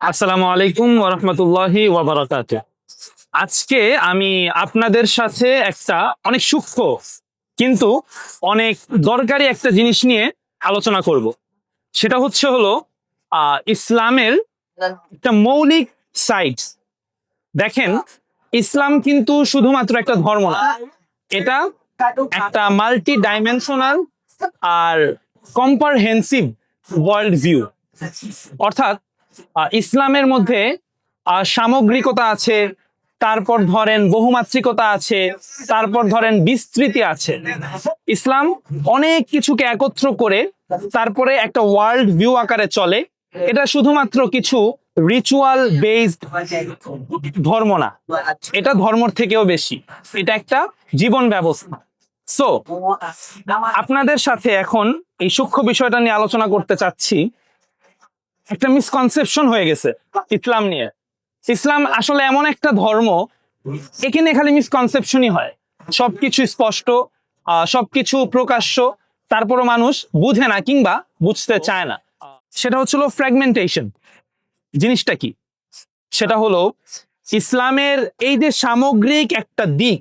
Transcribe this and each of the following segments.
আসসালামু আলাইকুম ওরহমতুল্লাহি ওয়াবারাকাত আজকে আমি আপনাদের সাথে একটা অনেক সূক্ষ্ম কিন্তু অনেক দরকারি একটা জিনিস নিয়ে আলোচনা করব। সেটা হচ্ছে হলো ইসলামের একটা মৌলিক সাইড দেখেন, ইসলাম কিন্তু শুধুমাত্র একটা ধর্ম না। এটা একটা মাল্টি ডাইমেনশনাল আর কম্পারহেন্সিভ ওয়ার্ল্ড ভিউ অর্থাৎ ইসলামের মধ্যে সামগ্রিকতা আছে, তারপর ধরেন বহুমাত্রিকতা আছে, তারপর ধরেন বিস্তৃতি আছে। ইসলাম অনেক কিছুকে একত্র করে তারপরে একটা ওয়ার্ল্ড ভিউ আকারে চলে। এটা শুধুমাত্র কিছু রিচুয়াল বেসড ধর্ম না। এটা ধর্মর থেকেও বেশি। এটা একটা জীবন ব্যবস্থা। সো আপনাদের সাথে এখন এই সূক্ষ্ম বিষয়টা নিয়ে আলোচনা করতে চাচ্ছি। একটা মিসকনসেপশন হয়ে গেছে ইসলাম নিয়ে। ইসলাম আসলে এমন একটা ধর্ম, এখানে খালি মিসকনসেপশনই হয়। সবকিছু স্পষ্ট সবকিছু প্রকাশ্য, তারপরও মানুষ বুঝে না কিংবা বুঝতে চায় না। সেটা হচ্ছিল ফ্র্যাগমেন্টেশন জিনিসটা কি? সেটা হলো, ইসলামের এই যে সামগ্রিক একটা দিক,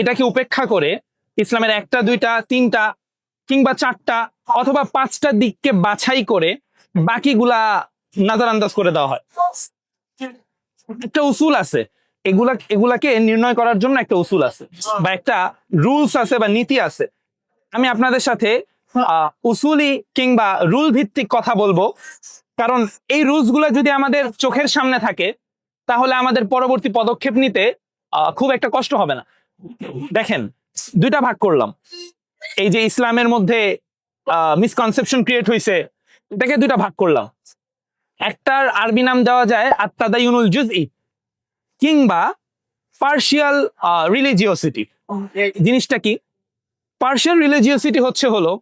এটাকে উপেক্ষা করে ইসলামের একটা, দুইটা, তিনটা কিংবা চারটা অথবা পাঁচটা দিককে বাছাই করে বাকিগুলা নাজার আন্দাজ করে দেওয়া হয়। একটা উসুল আছে। এগুলা, এগুলাকে নির্ণয় করার জন্য একটা উসুল আছে বা একটা রুলস আছে বা নীতি আছে। আমি আপনাদের সাথে উসুলি কিংবা রুল ভিত্তিক কথা বলব। কারণ এই রুলসগুলা যদি আমাদের চোখের সামনে থাকে, তাহলে আমাদের পরবর্তী পদক্ষেপ নিতে খুব একটা কষ্ট হবে না। দেখেন, দুইটা ভাগ করলাম। এই যে ইসলামের মধ্যে মিসকনসেপশন ক্রিয়েট হয়েছে এটাকে দুইটা ভাগ করলাম। একটার আরবি নাম দেওয়া যায় আত্মাদায়ুনুল জুজই কিংবা পার্শিয়াল রিলিজিওসিটি জিনিসটা কি? পার্শিয়াল রিলিজিওসিটি হচ্ছে হলো,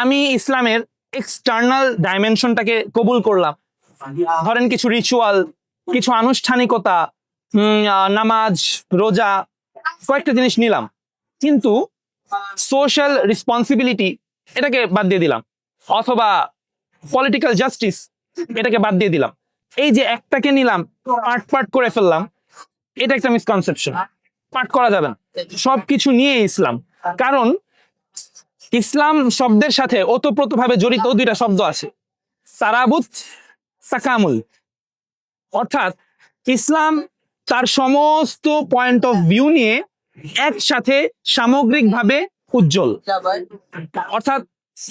আমি ইসলামের এক্সটার্নাল ডাইমেনশনটাকে কবুল করলাম। ধরেন কিছু রিচুয়াল কিছু আনুষ্ঠানিকতা নামাজ, রোজা, কয়েকটা জিনিস নিলাম। কিন্তু সোশ্যাল রেসপন্সিবিলিটি এটাকে বাদ দিয়ে দিলাম। অথবা পলিটিক্যাল জাস্টিস এটাকে বাদ দিয়ে দিলাম। এই যে একটাকে নিলাম পার্ট পার্ট করে ফেললাম, এটা একটা মিসকনসেপশন পার্ট করা যাবে না। সবকিছু নিয়ে ইসলাম। কারণ, ইসলাম শব্দের সাথে ওতপ্রোতভাবে জড়িত দুইটা শব্দ আছে। সারাবুত, সাকামুল। অর্থাৎ, ইসলাম তার সমস্ত পয়েন্ট অফ ভিউ নিয়ে একসাথে সামগ্রিকভাবে উজ্জ্বল। অর্থাৎ,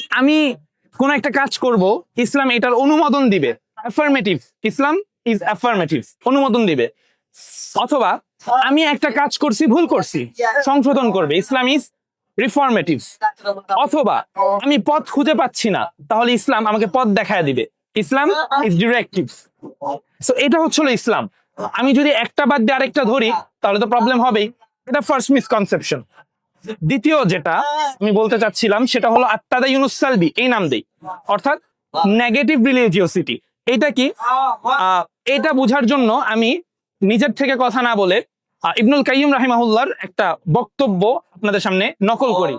আমি কোন একটা কাজ করব, ইসলাম এটার অনুমোদন দিবে। অ্যাফার্মেটিভ ইসলাম ইজ অ্যাফার্মেটিভ অনুমোদন দিবে। অথবা আমি একটা কাজ করছি, ভুল করছি, সংশোধন করবে। ইসলাম ইজ রিফর্মেটিভ অথবা আমি পথ খুঁজে পাচ্ছি না, তাহলে ইসলাম আমাকে পথ দেখায় দিবে। ইসলাম ইজ ডিরেক্টিভ সো এটা হচ্ছিল ইসলাম। আমি যদি একটা বাদ দিয়ে আরেকটা ধরি, তাহলে তো প্রবলেম হবেই। এটা ফার্স্ট মিসকনসেপশন দ্বিতীয় যেটা আমি বলতে চাচ্ছিলাম, সেটা হলো আত্মাদা ইউনুস সালবি, এই নাম দেই। অর্থাৎ নেগেটিভ রিলিজিওসিটি এটা কি? এটা বোঝার জন্য আমি নিজের থেকে কথা না বলে ইবনুল কাইয়ুম রাহিমাহুল্লাহর একটা বক্তব্য আপনাদের সামনে নকল করি।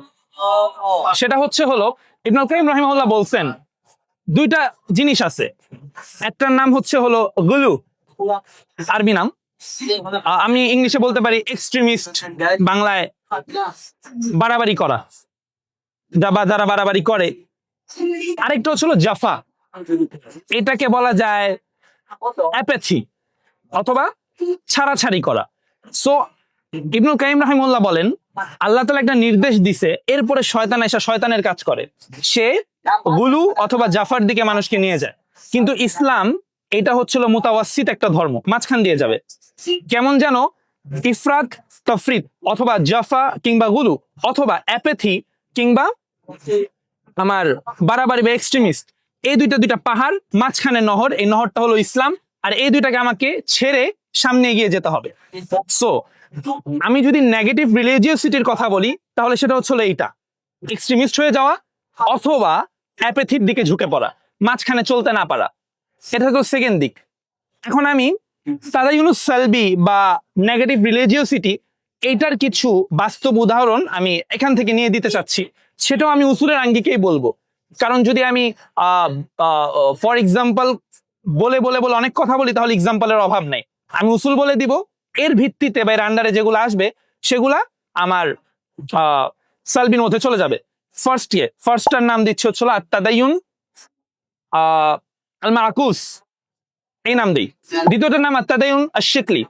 সেটা হচ্ছে হলো, ইবনুল কাইম রাহিমাহুল্লাহ বলছেন, দুইটা জিনিস আছে। একটার নাম হচ্ছে হলো গুলু, আরবি নাম। আমি ইংলিশে বলতে পারি এক্সট্রিমিস্ট বাংলায় বাড়াবাড়ি করা। যারা বাড়াবাড়ি করে আরেকটা হচ্ছে হলো জাফা। এটাকে বলা যায় অথবা ছাড়াছাড়ি করা। সো ইবনুল কাইম রাহিমুল্লাহ বলেন, আল্লাহ তালা একটা নির্দেশ দিছে, এরপরে শয়তান এসে শয়তানের কাজ করে। সে গুলু অথবা জাফার দিকে মানুষকে নিয়ে যায়। কিন্তু ইসলাম এটা হচ্ছিল মুতাওয়াসিত একটা ধর্ম, মাঝখান দিয়ে যাবে। কেমন যেন ইফরাত তফরিদ অথবা জাফা কিংবা গুলু অথবা অ্যাপেথি কিংবা আমার বাড়াবাড়ি বা এক্সট্রিমিস্ট এই দুইটা দুইটা পাহাড় মাঝখানে নহর, এই নহরটা হলো ইসলাম, আর এই দুইটাকে আমাকে ছেড়ে সামনে এগিয়ে যেতে হবে। সো আমি যদি নেগেটিভ রিলিজিয়াসিটির কথা বলি, তাহলে সেটা হচ্ছে এইটা। এক্সট্রিমিস্ট হয়ে যাওয়া অথবা অ্যাপেথির দিকে ঝুঁকে পড়া, মাঝখানে চলতে না পারা। এটা হলো সেকেন্ড দিক। এখন আমি তারা ইউনুস সালবি বা নেগেটিভ রিলিজিওসিটি এইটার কিছু বাস্তব উদাহরণ আমি এখান থেকে নিয়ে দিতে চাচ্ছি। সেটাও আমি উসুলের আঙ্গিকেই বলব। কারণ যদি আমি ফর এক্সাম্পল বলে বলে বলে অনেক কথা বলি, তাহলে এক্সাম্পলের অভাব নেই। আমি উসুল বলে দিব, এর ভিত্তিতে বা এর আন্ডারে যেগুলো আসবে, সেগুলা আমার সালবিন মধ্যে চলে যাবে। ফার্স্ট ইয়ে ফার্স্টটার নাম দিচ্ছে হচ্ছিল আত্মাদায়ুন আল মাকুস এই নাম দিই। দ্বিতীয়টার নাম আত্মাদায়ুন আশিকলি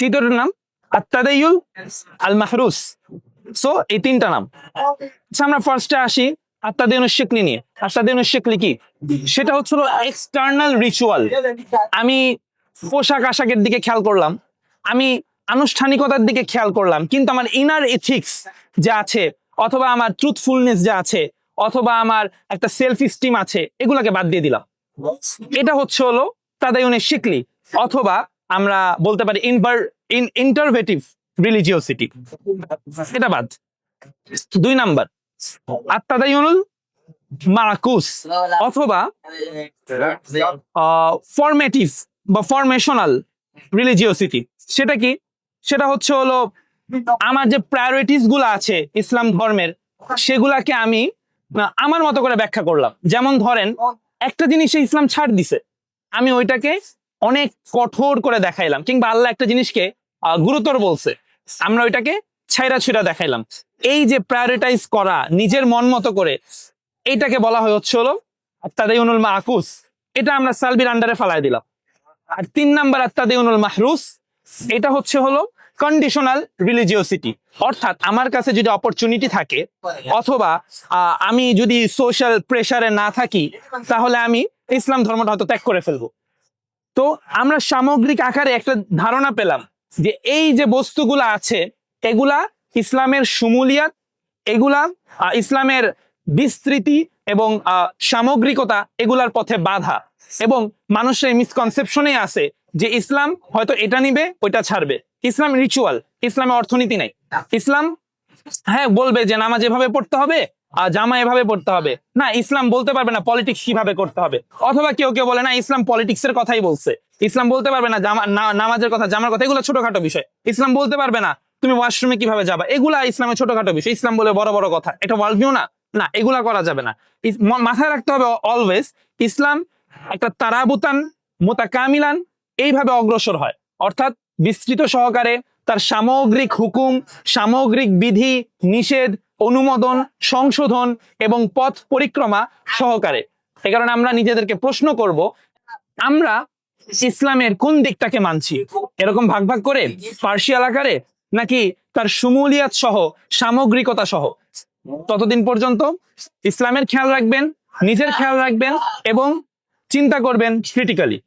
তৃতীয়টার নাম আত্মাদায়ুল আল মাহরুস সো এই তিনটা নাম। আচ্ছা আমরা ফার্স্টে আসি আত্মাদায়ুন শিকলি নিয়ে। আত্মাদায়ুন শিকলি কি? সেটা হচ্ছিল এক্সটার্নাল রিচুয়াল আমি পোশাক আশাকের দিকে খেয়াল করলাম। আমি আনুষ্ঠানিকতার দিকে খেয়াল করলাম। কিন্তু আমার ইনার এথিক্স যে আছে অথবা আমার ট্রুথফুলনেস যা আছে অথবা আমার একটা সেলফ স্টিম আছে এগুলাকে বাদ দিয়ে দিলাম। এটা হচ্ছে হলো তাদায়ুনের শিকলি। অথবা আমরা বলতে পারি ইনভার ইন ইন্টারভেটিভ রিলিজিওসিটি এটা বাদ। দুই নাম্বার। আত্মাদায়ুনুল মারাকুস অথবা ফরমেটিভ বা ফরমেশনাল রিলিজিওসিটি সেটা কি? সেটা হচ্ছে হলো, আমার যে প্রায়োরিটিসগুলো আছে ইসলাম ধর্মের, সেগুলাকে আমি আমার মতো করে ব্যাখ্যা করলাম। যেমন ধরেন, একটা জিনিসে ইসলাম ছাড় দিছে। আমি ওইটাকে অনেক কঠোর করে দেখাইলাম, কিংবা আল্লাহ একটা জিনিসকে গুরুতর বলছে। আমরা ওইটাকে ছাইরা ছুঁড়া দেখাইলাম। এই যে প্রায়োরিটাইজ করা, নিজের মন মতো করে, এইটাকে বলা হয় হচ্ছে হলো আত্মাদায়ুনুল মাহফুস এটা আমরা সালবির আন্ডারে ফালাই দিলাম। আর তিন নাম্বার আত্মাদায়ুনুল মাহরুস এটা হচ্ছে হলো কন্ডিশনাল রিলিজিওসিটি অর্থাৎ আমার কাছে যদি অপরচুনিটি থাকে, অথবা আমি যদি সোশ্যাল প্রেসারে না থাকি, তাহলে আমি ইসলাম ধর্মটা হয়তো ত্যাগ করে ফেলব। তো আমরা সামগ্রিক আকারে একটা ধারণা পেলাম যে এই যে বস্তুগুলা আছে, এগুলা ইসলামের সুমুলিয়াত, এগুলা ইসলামের বিস্তৃতি এবং সামগ্রিকতা এগুলার পথে বাধা এবং মানুষের মিসকনসেপশনে আছে যে ইসলাম হয়তো এটা নিবে, ওইটা ছাড়বে। ইসলাম রিচুয়াল ইসলামে অর্থনীতি নাই। ইসলাম হ্যাঁ বলবে যে নামাজ এভাবে পড়তে হবে জামা এভাবে পড়তে হবে। না, ইসলাম বলতে পারবে না পলিটিক্স কীভাবে করতে হবে। অথবা কেউ কেউ বলে, না, ইসলাম পলিটিক্স এর কথাই বলছে। ইসলাম বলতে পারবে না জামা নামাজের কথা, জামার কথা, এগুলো ছোটখাটো বিষয়। ইসলাম বলতে পারবে না, তুমি ওয়াশরুমে কীভাবে যাবা? এগুলা ইসলামের ছোটখাটো বিষয়। ইসলাম বলে বড় বড় কথা। এটা ওয়ার্ল্ড ভিউ না? না, এগুলা করা যাবে না। মাথায় রাখতে হবে অলওয়েজ ইসলাম একটা তারাবুতান, মোতাকামিলান, এইভাবে অগ্রসর হয়। অর্থাৎ বিস্তৃত সহকারে তার সামগ্রিক হুকুম, সামগ্রিক বিধি, নিষেধ অনুমোদন, সংশোধন এবং পথ পরিক্রমা সহকারে। এ কারণে আমরা নিজেদেরকে প্রশ্ন করব, আমরা ইসলামের কোন দিকটাকে মানছি? এরকম ভাগ ভাগ করে পার্সিয়াল আকারে নাকি তার সুমুলিয়াত সহ, সামগ্রিকতা সহ? ততদিন পর্যন্ত ইসলামের খেয়াল রাখবেন, নিজের খেয়াল রাখবেন এবং চিন্তা করবেন ক্রিটিক্যালি